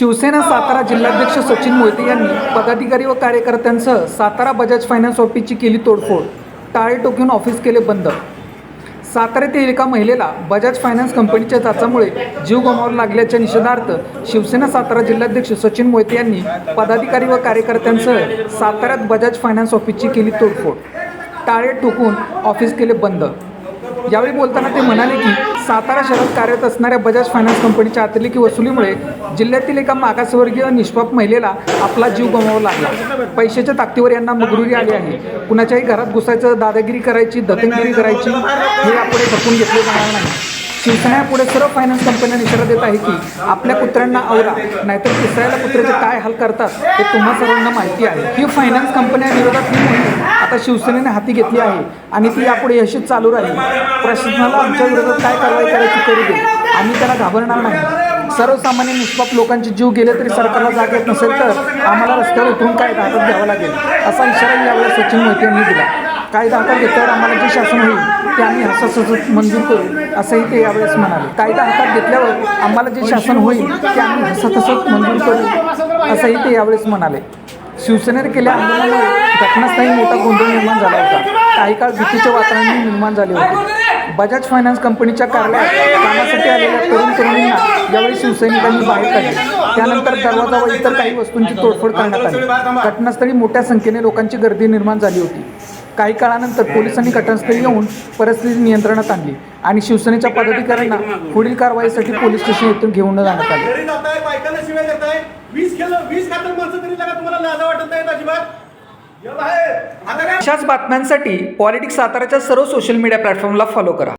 शिवसेना सातारा जिल्हाध्यक्ष सचिन मोहिते यांनी पदाधिकारी व कार्यकर्त्यांसह सातारा बजाज फायनान्स ऑफिसची केली तोडफोड टाळे टोकून ऑफिस केले बंद. सातारा येथील एका महिलेला बजाज फायनान्स कंपनीच्या जाचामुळे जीव गमावावा लागल्याच्या निषेधार्थ शिवसेना सातारा जिल्हाध्यक्ष सचिन मोहिते यांनी पदाधिकारी व कार्यकर्त्यांसह साताऱ्यात बजाज फायनान्स ऑफिसची केली तोडफोड टाळे ठोकून ऑफिस केले बंद. यावेळी बोलताना ते म्हणाले की सातारा शहरात कार्यरत असणाऱ्या बजाज फायनान्स कंपनीच्या अतिरेकी वसुलीमुळे जिल्ह्यातील एका मागासवर्गीय निष्पाप महिलेला आपला जीव गमावा लागला पैशाच्या ताकदीवर यांना मगरुरी आली आहे. कुणाच्याही घरात घुसायचं दादागिरी करायची दतंगिरी करायची हे यापुढे झपून घेतले जाणार नाही. शिवसेना सर्व फायनान्स कंपन्या इशारा देत आहे की आपल्या कुत्र्यांना आवरा नाहीतर तिसऱ्याला कुत्र्याचे काय हाल करतात हे तुम्हा सर्वांना माहिती आहे. ही फायनान्स कंपन्या विरोधात ही मोहीम आता शिवसेनेने हाती घेतली आहे आणि ती यापुढे यशस्वी चालू राहील. प्रशासनाला आमच्या विरोधात काय कारवाई करायची करू दे आम्ही त्याला घाबरणार नाही. सर्वसामान्य निष्पाप लोकांचे जीव गेले तरी सरकारला जाग येत नसेल तर आम्हाला रस्त्यावर उतरून कायदा हातात घ्यावा लागेल? असा इशारा यावेळी सचिन मोहिते यांनी दिला. कायदा हातात घेतल्यावर आम्हाला जे शासन होईल ते आम्ही हसत मंजूर करू असंही ते यावेळेस म्हणाले. कायदा हातात घेतल्यावर आम्हाला जे शासन होईल ते आम्ही हसत हसत मंजूर करू असंही ते यावेळेस म्हणाले. शिवसेनेने केल्या आंदोलनामुळे घटनास्थळी मोठा गोंधळ निर्माण झाला होता. काही काळ भीतीचे वातावरण निर्माण झाले होते. बजाज फायनान्स कंपनीच्या कार्यालयात कामासाठी आलेल्या तरुण तरुणींना यावेळी शिवसैनिकांनी बाहेर काढले. त्यानंतर दरवाजा व इतर काही वस्तूंची तोडफोड करण्यात आली. घटनास्थळी मोठ्या संख्येने लोकांची गर्दी निर्माण झाली होती. काही काळानंतर पोलिसांनी घटनास्थळी येऊन परिस्थिती नियंत्रणात आणली आणि शिवसेनेच्या पदाधिकाऱ्यांना पुढील कारवाईसाठी पोलीस स्टेशन येथून घेऊन जाण्यात आले. अशाच बातम्यांसाठी पॉलिटिक्स साताराच्या सर्व सोशल मीडिया प्लॅटफॉर्मला फॉलो करा.